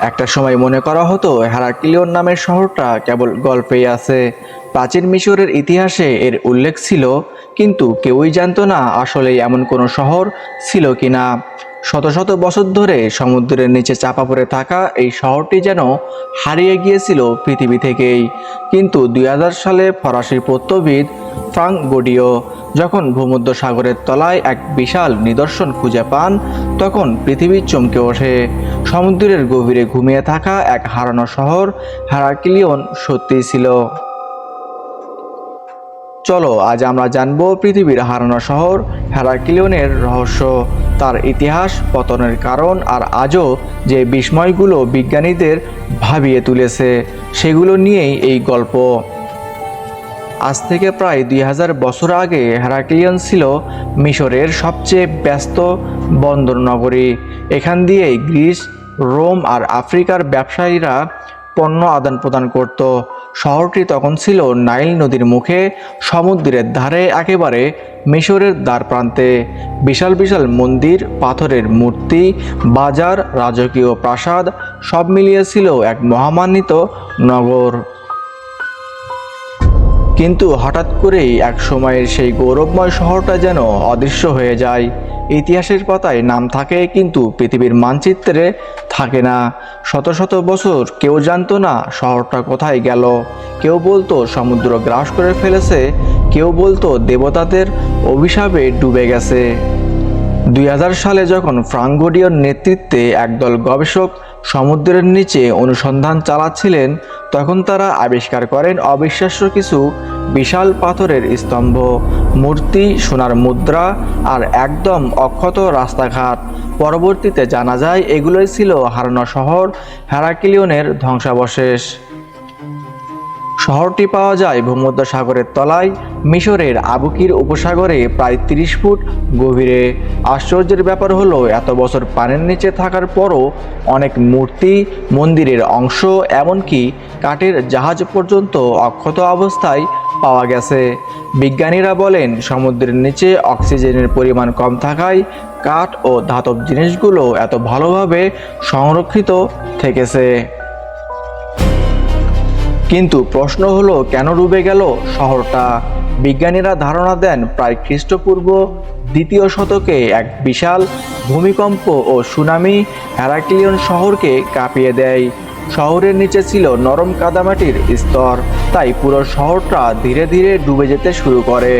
একটা সময় মনে করা হতো হেরাক্লিয়ন নামের শহরটা কেবল গল্পেই আছে। প্রাচীন মিশরের ইতিহাসে এর উল্লেখ ছিল, কিন্তু কেউই জানত না আসলে এমন কোনো শহর ছিল কিনা। শত শত বছর ধরে সমুদ্রের নিচে চাপা পড়ে থাকা এই শহরটি যেন হারিয়ে গিয়েছিল পৃথিবী থেকেই। কিন্তু দুই হাজার সালে ফরাসি প্রত্যবিদ ফ্রাঙ্ক গোডিও যখন ভূমধ্য সাগরের তলায় এক বিশাল নিদর্শন খুঁজে পান, তখন পৃথিবী চমকে ওঠে। সমুদ্রের গভীরে ঘুমিয়ে থাকা এক হারানো শহর হ্যারাক্লিয়ন সত্যিই ছিল। চলো, আজ আমরা জানব পৃথিবীর হারানো শহর হ্যারাক্লিয়নের রহস্য, তার ইতিহাস, পতনের কারণ, আর আজও যে বিস্ময়গুলো বিজ্ঞানীদের ভাবিয়ে তুলেছে, সেগুলো নিয়েই এই গল্প। আজ থেকে প্রায় দুই হাজার বছর আগে হেরাক্লিয়ন ছিল মিশরের সবচেয়ে ব্যস্ত বন্দর নগরী। এখান দিয়েই গ্রিস, রোম আর আফ্রিকার ব্যবসায়ীরা পণ্য আদান প্রদান করত। শহরটি তখন ছিল নাইল নদীর মুখে, সমুদ্রের ধারে একেবারে মিশরের দ্বার প্রান্তে। বিশাল বিশাল মন্দির, পাথরের মূর্তি, বাজার, রাজকীয় প্রাসাদ, সব মিলিয়ে ছিল এক মহামান্বিত নগর। কিন্তু হঠাৎ করেই এক সময়ের সেই গৌরবময় শহরটা যেন অদৃশ্য হয়ে যায়। ইতিহাসের পাতায় নাম থাকে কিন্তু পৃথিবীর মানচিত্রে থাকে না। শত শত বছর কেউ জানতো না শহরটা কোথায় গেল। কেউ বলতো সমুদ্র গ্রাস করে ফেলেছে। কেউ বলতো দেবতাদের অভিশাপে ডুবে গেছে। দুই হাজার সালে যখন ফ্রাঙ্গোডিয়র নেতৃত্বে একদল গবেষক সমুদ্রের নিচে অনুসন্ধান চালাচ্ছিলেন, তখন তারা আবিষ্কার করেন অবিশ্বাস্য কিছু বিশাল পাথরের স্তম্ভ। মূর্তি, সোনার মুদ্রা আর একদম অক্ষত রাস্তাঘাট। পরবর্তীতে জানা যায়, এগুলোই ছিল হারানো শহর হ্যারাকিলিয়নের ধ্বংসাবশেষ। শহরটি পাওয়া যায় ভূমধ্য সাগরের তলায়। মিশরের আবুকির উপসাগরে প্রায় তিরিশ ফুট গভীরে। আশ্চর্যের ব্যাপার হলো, এত বছর পানির নিচে থাকার পরও অনেক মূর্তি, মন্দিরের অংশ, এমনকি কাঠের জাহাজ পর্যন্ত অক্ষত অবস্থায় পাওয়া গেছে। বিজ্ঞানীরা বলেন, সমুদ্রের নিচে অক্সিজেনের পরিমাণ কম থাকায় কাঠ ও ধাতব জিনিসগুলো এত ভালোভাবে সংরক্ষিত থেকেছে। কিন্তু প্রশ্ন হলো, কেন ডুবে গেল শহরটা? বিজ্ঞানীরা ধারণা দেন, প্রায় খ্রিস্টপূর্ব দ্বিতীয় শতকে এক বিশাল ভূমিকম্প ও সুনামি হ্যারাক্লিয়ন শহরকে কাঁপিয়ে দেয়। শহরের নিচে ছিল নরম কাদামাটির স্তর, তাই পুরো শহরটা ধীরে ধীরে ডুবে যেতে শুরু করে।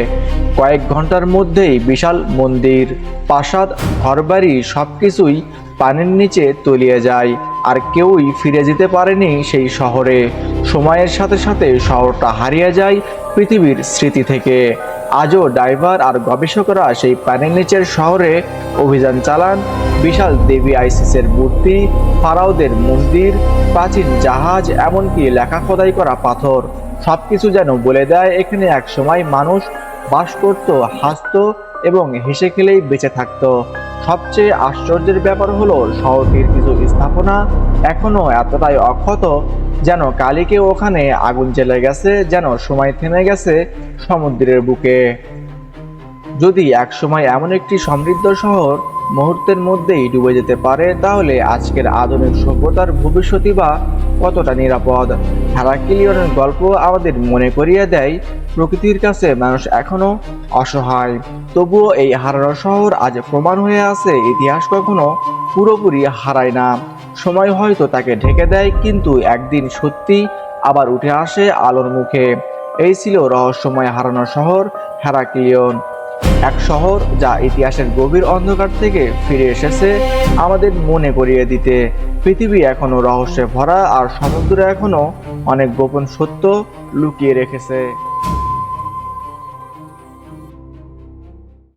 কয়েক ঘণ্টার মধ্যেই বিশাল মন্দির, প্রাসাদ, ঘরবাড়ি সব কিছুই পানির নিচে তলিয়ে যায়, আর কেউই ফিরে যেতে পারেনি সেই শহরে। সময়ের সাথে সাথে শহরটা হারিয়ে যায় পৃথিবীর স্মৃতি থেকে। আজও ড্রাইভার আর গবেষকরা সেই পানির নিচের শহরে অভিযান চালান। বিশাল দেবী আইসিসের মূর্তি, ফারাওদের মন্দির, প্রাচীন জাহাজ, এমনকি লেখা খোদাই করা পাথর। সবকিছু যেন বলে দেয়, এখানে এক সময় মানুষ বাস করত, হাসত এবং হেসে খেলেই বেঁচে থাকতো। সবচেয়ে আশ্চর্যের ব্যাপার হলো শহরটির কিছু স্থাপনা এখনও এতটাই অক্ষত যেন কালীকে ওখানে আগুন জ্বেলে গেছে, যেন সময় থেমে গেছে সমুদ্রের বুকে। যদি একসময় এমন একটি সমৃদ্ধ শহর মুহূর্তের মধ্যেই ডুবে যেতে পারে, তাহলে আজকের আধুনিক সভ্যতার ভবিষ্যৎই বা কতটা নিরাপদ? হ্যারাকিলিয়নের গল্প আমাদের মনে করিয়ে দেয়, প্রকৃতির কাছে মানুষ এখনও অসহায়। তবুও এই হারানো শহর আজ প্রমাণ হয়ে আছে, ইতিহাস কখনো পুরোপুরি হারায় না। সময় হয়তো তাকে ঢেকে দেয়, কিন্তু একদিন সত্যি আবার উঠে আসে আলোর মুখে। এই ছিল রহস্যময় হারানো শহর হ্যারাক্লিয়ন এক শহর যা ইতিহাসের গভীর অন্ধকার থেকে ফিরে এসেছে আমাদের মনে করিয়ে দিতে। পৃথিবী এখনও রহস্যে ভরা আর সমুদ্র এখনও অনেক গোপন সত্য লুকিয়ে রেখেছে।